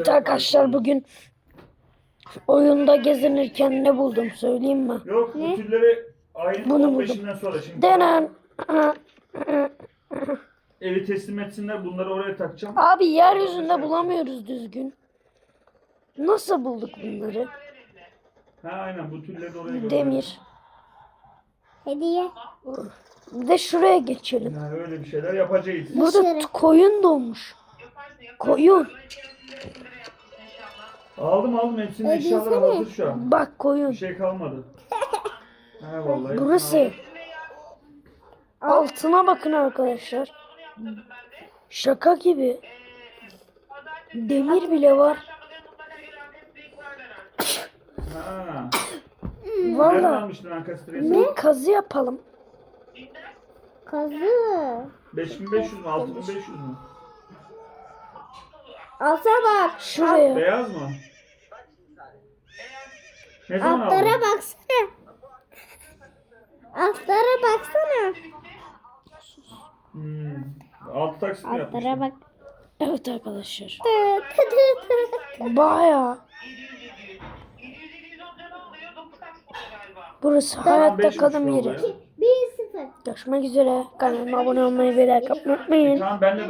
Evet arkadaşlar bugün oyunda gezinirken ne buldum söyleyeyim mi? Yok bu türleri ayın Bunu 15'inden sonra şimdi Denen. evi teslim etsinler bunları oraya takacağım. Abi yeryüzünde bulamıyoruz düzgün. Nasıl bulduk bunları? Ha aynen bu türleri de oraya gönderelim. Demir. Hediye. Bir de şuraya geçelim. Yani öyle bir şeyler yapacağız. Burada Dışarı. koyun doğmuş. Koyun. Aldım aldım hepsinin E, eşyaları desene. hazır şu an. Bak koyun. Bir şey kalmadı. Ha vallahi. Burası. Altına bakın arkadaşlar. Şaka gibi. Demir bile var. Ha. Nereden Valla. almıştın Ankastre'yi? Bir kazı yapalım. Kazı. 5500 mü 6500 mü? Alta bak. Şuraya. Beyaz mı? Ne zaman Altlara aldın? baksana. Altlara baksana. Hmm. Altı taksit mi? Altlara bak. Evet arkadaşlar. Baya. Burası Tamam, hayatta beş kalım buçuk oldu yeri. ya. Bir sıfır. Görüşmek üzere. Kanalıma abone olmayı ve like atmayı unutmayın. Tamam ben de